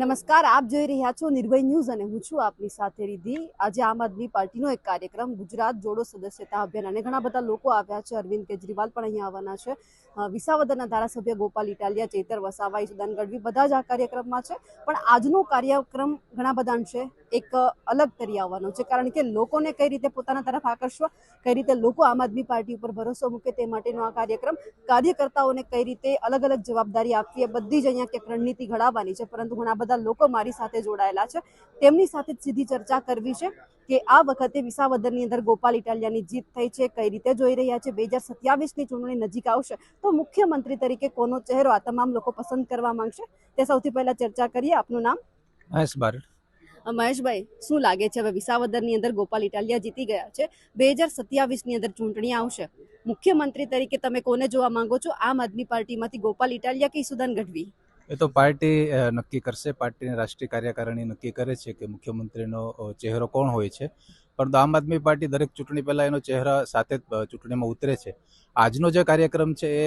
નમસ્કાર, આપ જોઈ રહ્યા છો નિર્ભય ન્યૂઝ અને હું છું આપની સાથે રીધિ આજે આમ આદમી પાર્ટીનો એક કાર્યક્રમ, ગુજરાત જોડો સદસ્યતા અભિયાન. અને ઘણા બધા લોકો આવ્યા છે, અરવિંદ કેજરીવાલ પણ અહીંયા આવવાના છે. વિસાવદરના ધારાસભ્ય ગોપાલ ઇટાલિયા, ચેતર વસાવાઈ, સુદાન ગઢવી, બધા જ આ કાર્યક્રમમાં છે. પણ આજનો કાર્યક્રમ ઘણા બધા અંશે એક અલગ તરી આવવાનો છે. કારણ કે લોકોને કઈ રીતે પોતાના તરફ આકર્ષવા, કઈ રીતે લોકો આમ આદમી પાર્ટી ઉપર ભરોસો મૂકે તે માટેનો આ કાર્યક્રમ કાર્યકર્તાઓને કઈ રીતે અલગ અલગ જવાબદારી આપવી એ બધી જ અહીંયા એક રણનીતિ ઘડાવવાની છે. પરંતુ ઘણા બધા લોકો મારી સાથે જોડાયેલા છે. તેમની સાથે સીધી ચર્ચા કરવી છે કે આ વખતે વિસાવદરની અંદર ગોપાલ ઇટાલિયાની જીત થઈ છે, કઈ રીતે જોઈ રહ્યા છે? બે હજાર સત્યાવીસની ચૂંટણી નજીક આવશે. તો મુખ્યમંત્રી તરીકે કોનો ચહેરો આ તમામ લોકો પસંદ કરવા માંગશે? તે સૌથી પહેલા ચર્ચા કરીએ. આપનું નામ? મહેશ બારડ. મહેશભાઈ, શું લાગે છે? હવે વિસાવદરની અંદર ગોપાલ ઇટાલિયા જીતી ગયા છે. બે હજાર સત્યાવીસની અંદર ચૂંટણી આવશે. મુખ્યમંત્રી તરીકે તમે કોને જોવા માંગો છો? આમ આદમી પાર્ટીમાંથી ગોપાલ ઇટાલિયા કે સુદાન ગઢવી? એ તો પાર્ટી નક્કી કરશે. પાર્ટીની રાષ્ટ્રીય કાર્યકારિણી નક્કી કરે છે કે મુખ્યમંત્રીનો ચહેરો કોણ હોય છે. પરંતુ આમ આદમી પાર્ટી દરેક ચૂંટણી પહેલાં એનો ચહેરા સાથે ચૂંટણીમાં ઉતરે છે. આજનો જે કાર્યક્રમ છે એ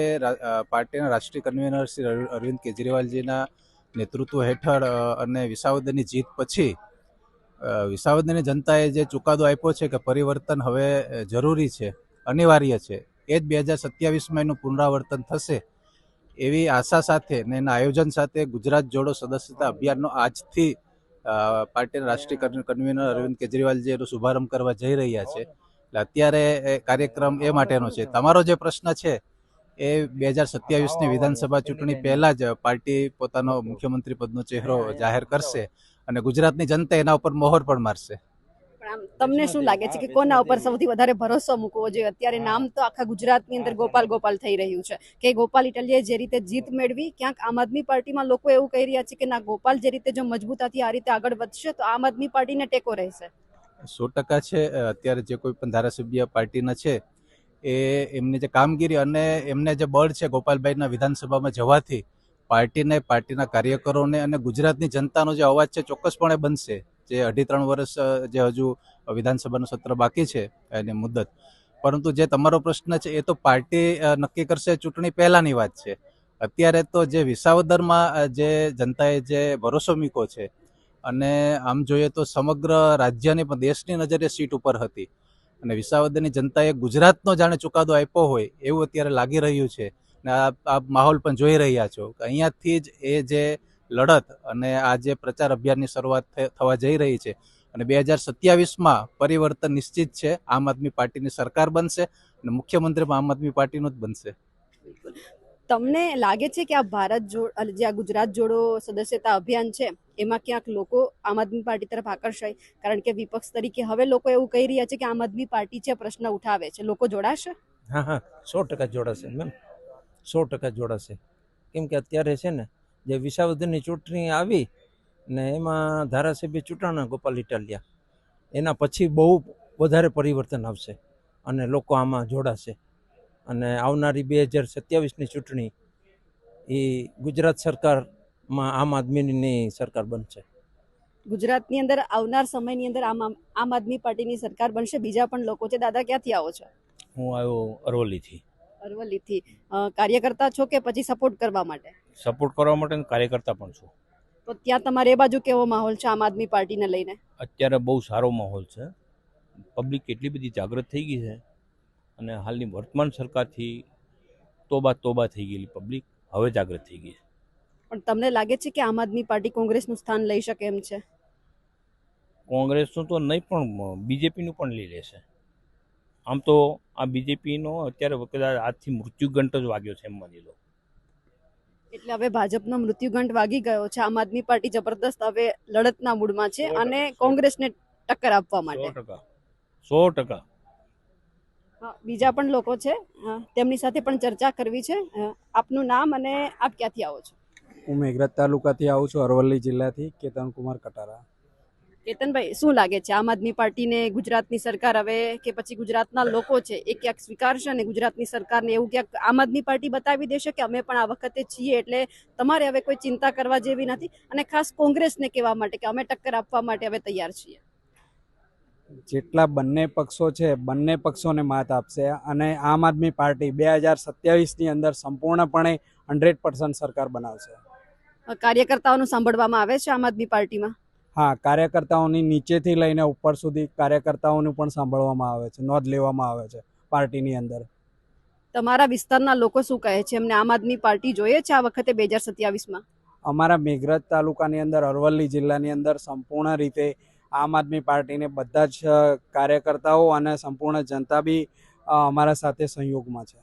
પાર્ટીના રાષ્ટ્રીય કન્વીનર શ્રી અરવિંદ કેજરીવાલજીના નેતૃત્વ હેઠળ અને વિસાવદરની જીત પછી વિસાવદરની જનતાએ જે ચુકાદો આપ્યો છે કે પરિવર્તન હવે જરૂરી છે, અનિવાર્ય છે, એ જ બે હજાર સત્યાવીસમાં એનું પુનરાવર્તન થશે, એવી આશા સાથે ને એના આયોજન સાથે ગુજરાત જોડો સદસ્યતા અભિયાનનો આજથી પાર્ટીના રાષ્ટ્રીય કન્વીનર અરવિંદ કેજરીવાલજી એનો શુભારંભ કરવા જઈ રહ્યા છે. એટલે અત્યારે એ કાર્યક્રમ એ માટેનો છે. તમારો જે પ્રશ્ન છે, એ બે હજાર સત્યાવીસની વિધાનસભા ચૂંટણી પહેલાં જ પાર્ટી પોતાનો મુખ્યમંત્રી પદનો ચહેરો જાહેર કરશે. અને ગુજરાતની જનતા એના ઉપર મોહર પણ મારશે. આમ તમને શું લાગે છે કે કોના ઉપર સૌથી વધારે ભરોસો મૂકવો જોઈએ? અત્યારે નામ તો આખા ગુજરાતની અંદર ગોપાલ ગોપાલ થઈ રહ્યું છે. કે ગોપાલ ઇટલીએ જે રીતે જીત મેળવી ક્યાંક આમ આદમી પાર્ટીમાં લોકો એવું કહી રહ્યા છે કે ના ગોપાલ જે રીતે જો મજબૂતાથી આ રીતે આગળ વધશે તો આમ આદમી પાર્ટીને ટેકો રહેશે. સો ટકા છે. અત્યારે જે કોઈ પણ ધારાસભ્ય પાર્ટીના છે એ એમની જે કામગીરી અને એમને જે બળ છે ગોપાલભાઈના વિધાનસભામાં જવાથી પાર્ટીને, પાર્ટીના કાર્યકરોને અને ગુજરાતની જનતાનો જે અવાજ છે ચોક્કસપણે બનશે, જે અઢી ત્રણ વર્ષ જે હજુ વિધાનસભાનું સત્ર બાકી છે એની મુદત. પરંતુ જે તમારો પ્રશ્ન છે એ તો પાર્ટી નક્કી કરશે ચૂંટણી પહેલાંની વાત છે. અત્યારે તો જે વિસાવદરમાં જે જનતાએ જે ભરોસો મૂક્યો છે અને આમ જોઈએ તો સમગ્ર રાજ્યની પણ, દેશની નજરે સીટ ઉપર હતી. અને વિસાવદરની જનતાએ ગુજરાતનો જાણે ચુકાદો આપ્યો હોય એવું અત્યારે લાગી રહ્યું છે. ને આ માહોલ પણ જોઈ રહ્યા છો કે અહીંયાથી જ એ જે લડત અને આ જે પ્રચાર અભિયાનની શરૂઆત થવા જઈ રહી છે અને બે હજાર સત્યાવીસમાં પરિવર્તન નિશ્ચિત છે આમ આદમી પાર્ટીની સરકાર બનશે અને મુખ્યમંત્રી પણ આમ આદમી પાર્ટીનું જ બનશે. તમને લાગે છે કે આ ભારત જોડ જે આ ગુજરાત જોડો સદસ્યતા અભિયાન છે એમાં ક્યાંક લોકો આમ આદમી પાર્ટી તરફ આકર્ષાય? કારણ કે વિપક્ષ તરીકે હવે લોકો એવું કહી રહ્યા છે કે આમ આદમી પાર્ટી છે પ્રશ્ન ઉઠાવે છે. લોકો જોડાશે? હા હા સો ટકા જોડાશે મેમ સો ટકા જોડાશે. કેમ કે અત્યારે છે ને જે વિસાવદરની ચૂંટણી આવી ને એમાં ધારાસભ્ય ચૂંટાણા ગોપાલ ઇટાલિયા એના પછી બહુ વધારે પરિવર્તન આવશે અને લોકો આમાં જોડાશે. અને આવનારી બે હજાર સત્યાવીસની ચૂંટણી એ ગુજરાત સરકારમાં આમ આદમીની સરકાર બનશે. ગુજરાતની અંદર આવનાર સમયની અંદર આમ આમ- આમ આદમી પાર્ટીની સરકાર બનશે. બીજા પણ લોકો છે. દાદા ક્યાંથી આવો છો? હું આવ્યો અરવલ્લીથી. અરવલ્લીથી કાર્યકર્તા છો કે પછી સપોર્ટ કરવા માટે? સપોર્ટ કરવા માટે કાર્યકર્તા પણ છું. તો ત્યાં તમારે એ બાજુ કેવો માહોલ છે આમ આદમી પાર્ટીને લઈને? અત્યારે બહુ સારો માહોલ છે. પબ્લિક કેટલી બધી જાગૃત થઈ ગઈ છે. અને હાલની વર્તમાન સરકારથી તોબા તોબા થઈ ગયેલી પબ્લિક હવે જાગૃત થઈ ગઈ છે. પણ તમને લાગે છે કે આમ આદમી પાર્ટી કોંગ્રેસનું સ્થાન લઈ શકે એમ છે? કોંગ્રેસનું તો નહીં પણ બીજેપીનું પણ લઈ લેશે. આમ તો આ બીજેપીનો અત્યારે કદાચ આજથી મૃત્યુગંટ જ વાગ્યો છે એમ માની લો. એટલે હવે ભાજપનો મૃત્યુગંઠ વાગી ગયો છે. આમ આદમી પાર્ટી જબરદસ્ત હવે લડતના મૂડમાં છે અને કોંગ્રેસને ટક્કર આપવા માટે. ટકા. સો ટકા. હા, બીજા પણ લોકો છે. હા, તેમની સાથે પણ ચર્ચા કરવી છે. આપનું નામ અને આપ ક્યાંથી આવો છો? હું મેઘરજ તાલુકાથી આવું છું અરવલ્લી જિલ્લાથી કેતન કુમાર કટારા. કેતનભાઈ શું લાગે છે? આમ આદમી પાર્ટીને ગુજરાતની સરકાર હવે કે પછી ગુજરાતના લોકો છે એ ક્યાંક સ્વીકારશે અને ગુજરાતની સરકારને એવું ક્યાંક આમ આદમી પાર્ટી બતાવી દેશે કે અમે પણ આ વખતે છીએ એટલે તમારે હવે કોઈ ચિંતા કરવા જેવી નથી? અને ખાસ કોંગ્રેસને કહેવા માટે કે અમે ટક્કર આપવા માટે હવે તૈયાર છીએ. જેટલા બંને પક્ષો છે બંને પક્ષોને માત આપશે અને આમ આદમી પાર્ટી બે હજાર સત્યાવીસની અંદર સંપૂર્ણપણે હંડ્રેડ પર્સન્ટ સરકાર બનાવશે. કાર્યકર્તાઓનું સાંભળવામાં આવે છે આમ આદમી પાર્ટીમાં? હા કાર્યકર્તાઓની નીચેથી લઈને ઉપર સુધી કાર્યકર્તાઓનું પણ સાંભળવામાં આવે છે નોંધ લેવામાં આવે છે પાર્ટીની અંદર. તમારા વિસ્તારના લોકો શું કહે છે? એમને આમ આદમી પાર્ટી જોઈએ છે આ વખતે બે હજાર સત્યાવીસમાં? અમારા મેઘરજ તાલુકાની અંદર અરવલ્લી જિલ્લાની અંદર સંપૂર્ણ રીતે આમ આદમી પાર્ટીને બધા જ કાર્યકર્તાઓ અને સંપૂર્ણ જનતા બી અમારા સાથે સંયોગમાં છે.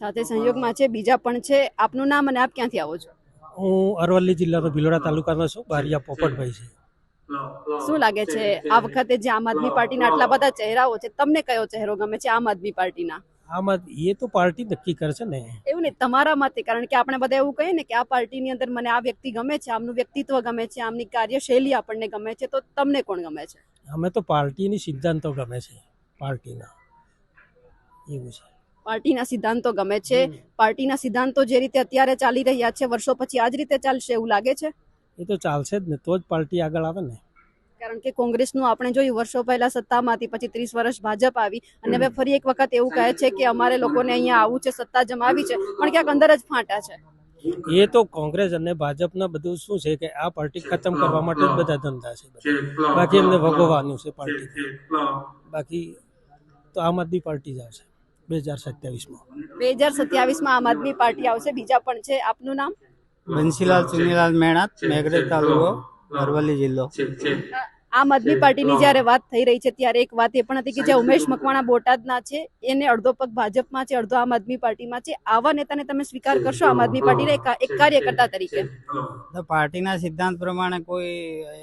સાથે સંયોગમાં છે બીજા પણ છે. આપનું નામ અને આપ ક્યાંથી આવો છો? હું અરવલ્લી જિલ્લાનો ભિલોડા તાલુકાનો છું. બારિયા પોપટભાઈ છે. શું લાગે છે? આ વખતે જે આમ આદમી પાર્ટીના આટલા બધા ચહેરાઓ છે તમને કયો ચહેરો ગમે છે આમ આદમી પાર્ટીના? આમ એ તો પાર્ટી નક્કી કરશે ને. એવું નહીં તમારા મતે કારણ કે આપણે બધા એવું કહીએ ને કે આ પાર્ટીની અંદર મને આ વ્યક્તિ ગમે છે આમનું વ્યક્તિત્વ ગમે છે આમની કાર્યશૈલી આપણને ગમે છે તો તમને કોણ ગમે છે? અમે તો પાર્ટીની સિદ્ધાંતો ગમે છે પાર્ટીના. એવું છે. પાર્ટીના સિદ્ધાંતો ગમે છે પાર્ટીના સિદ્ધાંતો જે રીતે અત્યારે ચાલી રહ્યા છે વર્ષો પછી આ જ રીતે ચાલશે એવું લાગે છે? એ તો ચાલશે જ ને તો જ પાર્ટી આગળ આવે ને. કારણ કે કોંગ્રેસનું આપણે જોયું વર્ષો પહેલા સત્તામાંથી પછી ત્રીસ વર્ષ ભાજપ આવી અને હવે ફરી એક વખત એવું કહે છે કે અમારે લોકોને અહીંયા આવું છે સત્તા જમાવી છે પણ ક્યાંક અંદર જ ફાંટા છે. એ તો કોંગ્રેસ અને ભાજપના બધું શું છે કે આ પાર્ટી ખતમ કરવા માટે જ બધા ધંધા છે બાકી એમને ભોગવવાનું છે પાર્ટી. બાકી તો આમ આદમી પાર્ટી જ આવશે બે હજાર સત્યાવીસમાં. બે હજાર સત્યાવીસમાં આમ આદમી પાર્ટી આવશે બીજા પણ છે આપનું નામ? બંસીલાલ ચુનીલાલ મેણાત મેઘરજ તાલુકો અરવલ્લી જિલ્લો. આમ આદમી પાર્ટીની જ્યારે વાત થઈ રહી છે ત્યારે એક વાત એ પણ હતી કે જે ઉમેશ મકવાણા બોટાદના છે એને અડધો પગ ભાજપમાં છે અડધો આમ આદમી પાર્ટીમાં છે. આવા નેતાને તમે સ્વીકાર કરશો આમ આદમી પાર્ટીના એક એક કાર્યકર્તા તરીકે? તો પાર્ટીના સિદ્ધાંત પ્રમાણે કોઈ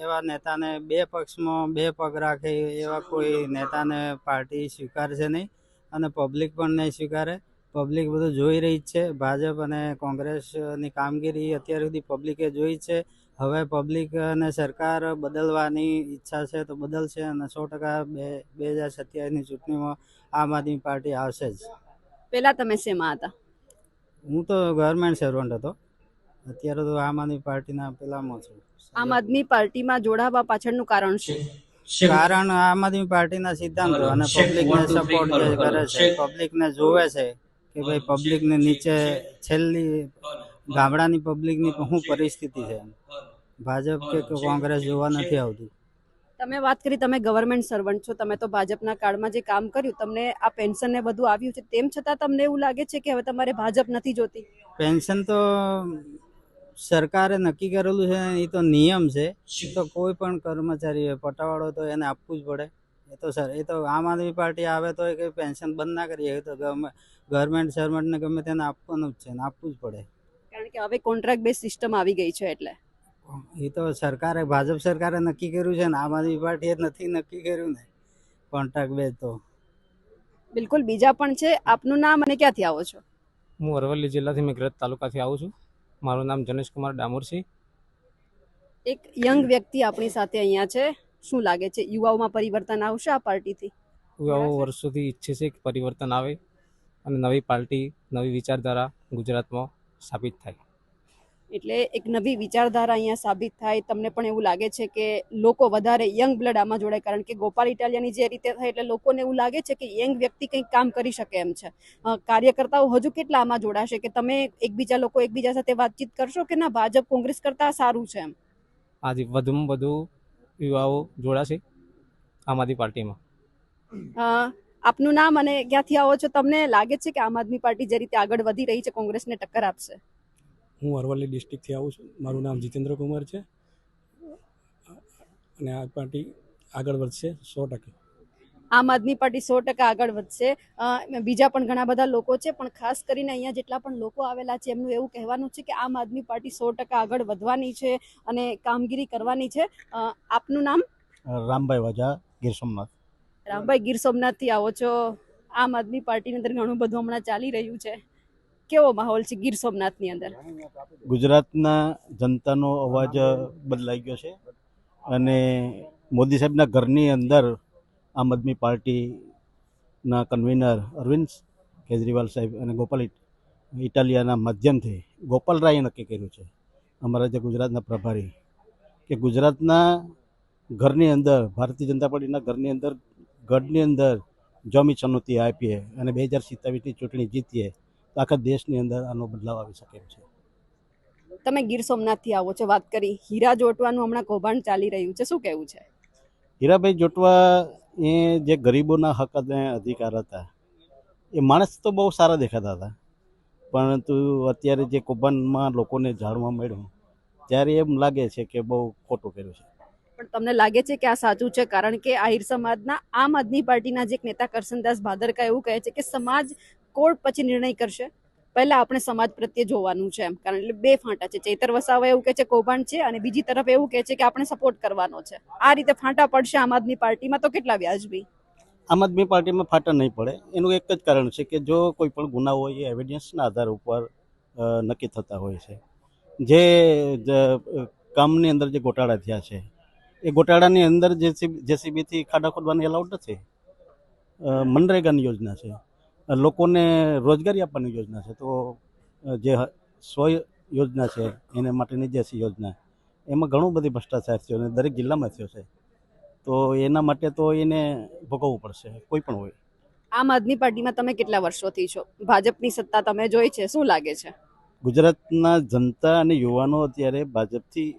એવા નેતાને બે પક્ષમાં બે પગ રાખે એવા કોઈ નેતાને પાર્ટી સ્વીકારશે નહીં અને પબ્લિક પણ નહીં સ્વીકારે. પબ્લિક બધું જોઈ રહી છે. ભાજપ અને કોંગ્રેસની કામગીરી અત્યાર સુધી પબ્લિકે જોઈ જ છે. હવે પબ્લિક અને સરકાર બદલવાની ઈચ્છા છે તો બદલશે અને સો ટકા બે બે હજાર સત્યાવીસની ચૂંટણીમાં આમ આદમી પાર્ટી આવશે જ. પહેલાં તમે શેમાં હતા? હું તો ગવર્મેન્ટ સર્વન્ટ હતો. અત્યારે તો આમ આદમી પાર્ટીના પેલામાં છું. આમ આદમી પાર્ટીમાં જોડાવા પાછળનું કારણ શું? કારણ આમ આદમી પાર્ટીના સિદ્ધાંતો અને પબ્લિકને સપોર્ટ કરે છે પબ્લિકને જોવે છે કે ભાઈ પબ્લિકને નીચે છેલ્લી ગામડાની પબ્લિકની શું પરિસ્થિતિ છે. ભાજપ કે કોંગ્રેસ જોવા નથી આવતું? તમે વાત કરી તમે ગવર્મેન્ટ સર્વન્ટ છો તમે તો ભાજપના કાળમાં જે કામ કર્યું તમને આ પેન્શન ને બધું આવ્યું છે તેમ છતાં તમને એવું લાગે છે કે હવે તમારે ભાજપ નથી જોતી? પેન્શન તો સરકારે નક્કી કરેલું છે એ તો નિયમ છે. તો કોઈ પણ કર્મચારી પટાવાળો તો એને આપવું જ પડે. એ તો સર એ તો આમ આદમી પાર્ટી આવે તો એ કંઈ પેન્શન બંધ ના કરીએ એ તો ગવર્મેન્ટ સર્વન્ટને ગમે તેને આપવાનું જ છે ને આપવું જ પડે. કારણ કે હવે કોન્ટ્રાક્ટ બેઝ સિસ્ટમ આવી ગઈ છે એટલે. એ તો સરકારે ભાજપ સરકારે નક્કી કર્યું છે ને આમ આદમી પાર્ટીએ નથી નક્કી કર્યું ને કોન્ટ્રાક્ટ બેઝ તો. બિલકુલ બીજા પણ છે. આપનું નામ અને ક્યાંથી આવો છો? હું અરવલ્લી જિલ્લાથી મેઘરજ તાલુકાથી આવું છું. મારું નામ જનેશ કુમાર ડામોર છે એક યંગ વ્યક્તિ આપણી સાથે અહીંયા છે. શું લાગે છે? યુવાઓમાં પરિવર્તન આવશે આ પાર્ટીથી? યુવાઓ વર્ષોથી ઈચ્છે છે કે પરિવર્તન આવે અને નવી પાર્ટી નવી વિચારધારા ગુજરાતમાં સ્થાપિત થાય. એટલે એક નવી વિચારધારા અહીંયા સાબિત થાય. તમને પણ એવું લાગે છે કે લોકો વધારે યંગ બ્લડ આમાં જોડાય? કારણ કે ગોપાલ ઇટાલિયાની જે રીતે થાય એટલે લોકોને એવું લાગે છે કે યંગ વ્યક્તિ કંઈક કામ કરી શકે એમ છે. કાર્યકર્તાઓ હજુ કેટલા આમાં જોડાશે? કે તમે એકબીજા લોકો એકબીજા સાથે વાતચીત કરશો કે ના? ભાજપ કોંગ્રેસ કરતા સારું છે એમ? આજે વધુમાં વધુ યુવાઓ જોડાશે આમ આદમી પાર્ટીમાં? આપનું નામ અને ક્યાંથી આવો છો? તમને લાગે છે કે આમ આદમી પાર્ટી જે રીતે આગળ વધી રહી છે કોંગ્રેસને ટક્કર આપશે? હું અરવલ્લી ડિસ્ટ્રિક્ટથી આવું છું. મારું નામ જીતેન્દ્ર કુમાર છે. અને આ પાર્ટી આગળ વધશે સો ટકા. આમ આદમી પાર્ટી સો ટકા આગળ વધશે. બીજા પણ ઘણા બધા લોકો છે પણ ખાસ કરીને અહીંયા જેટલા પણ લોકો આવેલા છે એમનું એવું કહેવાનું છે કે આમ આદમી પાર્ટી સો ટકા આગળ વધવાની છે અને કામગીરી કરવાની છે. આપનું નામ? રામભાઈ વાજા ગીર સોમનાથ. રામભાઈ ગીર સોમનાથથી આવો છો. આમ આદમી પાર્ટીની અંદર ઘણું બધું હમણાં ચાલી રહ્યું છે. કેવો માહોલ છે ગીર સોમનાથની અંદર? ગુજરાતના જનતાનો અવાજ બદલાઈ ગયો છે અને મોદી સાહેબના ઘરની અંદર આમ આદમી પાર્ટીના કન્વીનર અરવિંદ કેજરીવાલ સાહેબ અને ગોપાલ ઇટાલિયાના માધ્યમથી ગોપાલ રાયે નક્કી કર્યું છે અમારા જે ગુજરાતના પ્રભારી કે ગુજરાતના ઘરની અંદર, ભારતીય જનતા પાર્ટીના ઘરની અંદર, ગઢની અંદર જો અમે ચુનૌતી આપીએ અને બે હજાર સિત્તાવીસની ચૂંટણી જીતીએ તો આખા દેશની અંદર આનો બદલાવ આવી શકે છે. તમે ગીર સોમનાથથી આવો છો, વાત કરી. હીરા જોટવાનું હમણાં કૌભાંડ ચાલી રહ્યું છે. શું કહેવું છે? હીરાભાઈ જોટવા એ જે ગરીબોના હક અને અધિકાર હતા, એ માણસ તો બહુ સારા દેખાતા હતા. પરંતુ અત્યારે જે કૌભાંડમાં લોકોને જાણવા મળ્યું, ત્યારે એમ લાગે છે કે બહુ ખોટું કર્યું છે. પણ તમને લાગે છે કે આ સાચું છે? કારણ કે આહિર સમાજના આમ આદમી પાર્ટીના જે નેતા કરશનદાસ ભાદરકા એવું કહે છે કે સમાજ કોર્ટ પછી નિર્ણય કરશે? પહેલા આપણે સમાજ પ્રત્યે જોવાનું છે એમ. કારણ એટલે બે ફાંટા છે. ચૈતર વસાવા એવું કહે છે, કૌભાંડ છે અને બીજી તરફ એવું કહે છે કે આપણે સપોર્ટ કરવાનો છે. આ રીતે ફાંટા પડશે આમ આદમી પાર્ટીમાં તો કેટલા વ્યાજબી? આમ આદમી પાર્ટીમાં ફાટા નહીં પડે. એનું એક જ કારણ છે કે જો કોઈ પણ ગુના હોય, એ એવિડન્સના આધાર ઉપર નક્કી થતા હોય છે. જે કામની અંદર જે ગોટાળા થયા છે, એ ગોટાળાની અંદર જેસીબીથી ખાડા ખોદવાની એલાઉડ નથી. મનરેગાની યોજના છે. લોકોને રોજગારી આપવાની યોજના છે. તો જે સ્વય યોજના છે એને માટેની જે યોજના એમાં ઘણું બધી ભ્રષ્ટાચાર થયો અને દરેક જિલ્લામાં થયો છે. તો એના માટે તો એને ભોગવવું પડશે કોઈ પણ હોય. આમ આદમી પાર્ટીમાં તમે કેટલા વર્ષોથી છો? ભાજપની સત્તા તમે જોઈ છે શું લાગે છે? ગુજરાતના જનતા અને યુવાનો અત્યારે ભાજપથી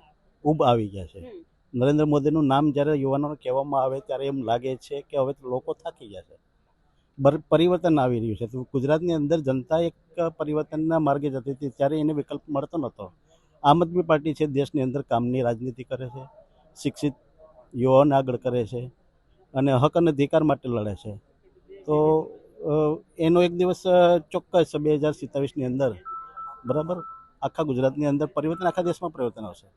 ઊભ આવી ગયા છે. નરેન્દ્ર મોદીનું નામ જ્યારે યુવાનોને કહેવામાં આવે ત્યારે એમ લાગે છે કે હવે તો લોકો થાકી ગયા છે. પરિવર્તન આવી રહ્યું છે. તો ગુજરાતની અંદર જનતા એક પરિવર્તનના માર્ગે જતી હતી ત્યારે એને વિકલ્પ મળતો નહોતો. આમ આદમી પાર્ટી છે દેશની અંદર કામની રાજનીતિ કરે છે, શિક્ષિત યુવાઓને આગળ કરે છે અને હક અને અધિકાર માટે લડે છે. તો એનો એક દિવસ ચોક્કસ બે હજાર સિત્તાવીસની અંદર, બરાબર? આખા ગુજરાતની અંદર પરિવર્તન આખા દેશમાં પરિવર્તન આવશે.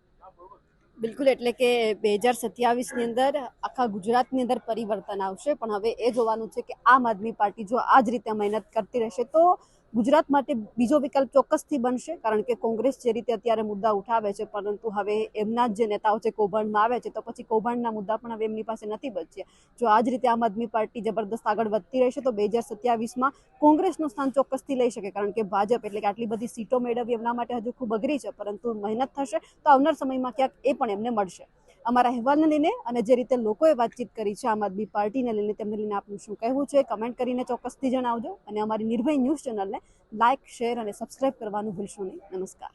બિલકુલ, એટલે કે બે હજાર સત્યાવીસની અંદર આખા ગુજરાતની અંદર પરિવર્તન આવશે, પણ હવે એ જોવાનું છે કે આમ આદમી પાર્ટી જો આ જ રીતે મહેનત કરતી રહેશે, તો ગુજરાત માટે બીજો વિકલ્પ ચોક્કસથી બનશે, કારણ કે કોંગ્રેસ જે રીતે અત્યારે મુદ્દા ઉઠાવે છે, પરંતુ હવે એમના જ જે નેતાઓ છે, કૌભાંડમાં આવે છે, તો પછી કૌભાંડના મુદ્દા પણ હવે એમની પાસે નથી બચ્યા. જો આ જ રીતે આમ આદમી પાર્ટી જબરદસ્ત આગળ વધતી રહેશે, તો બે હજાર સત્યાવીસમાં કોંગ્રેસનું સ્થાન ચોક્કસથી લઈ શકે, કારણ કે ભાજપ એટલે કે આટલી બધી સીટો મેળવવી એમના માટે હજુ ખૂબ અઘરી છે, પરંતુ મહેનત થશે, તો આવનાર સમયમાં ક્યાંક એ પણ એમને મળશે. અમારા અહેવાલને લઈને અને જે રીતે લોકોએ વાતચીત કરી છે આમ આદમી પાર્ટીને લઈને, તેમને લઈને આપનું શું કહેવું છે? કમેન્ટ કરીને ચોક્કસથી જણાવજો અને અમારી નિર્ભય ન્યૂઝ ચેનલને લાઇક, શેર અને સબસ્ક્રાઇબ કરવાનું ભૂલશો નહીં. નમસ્કાર.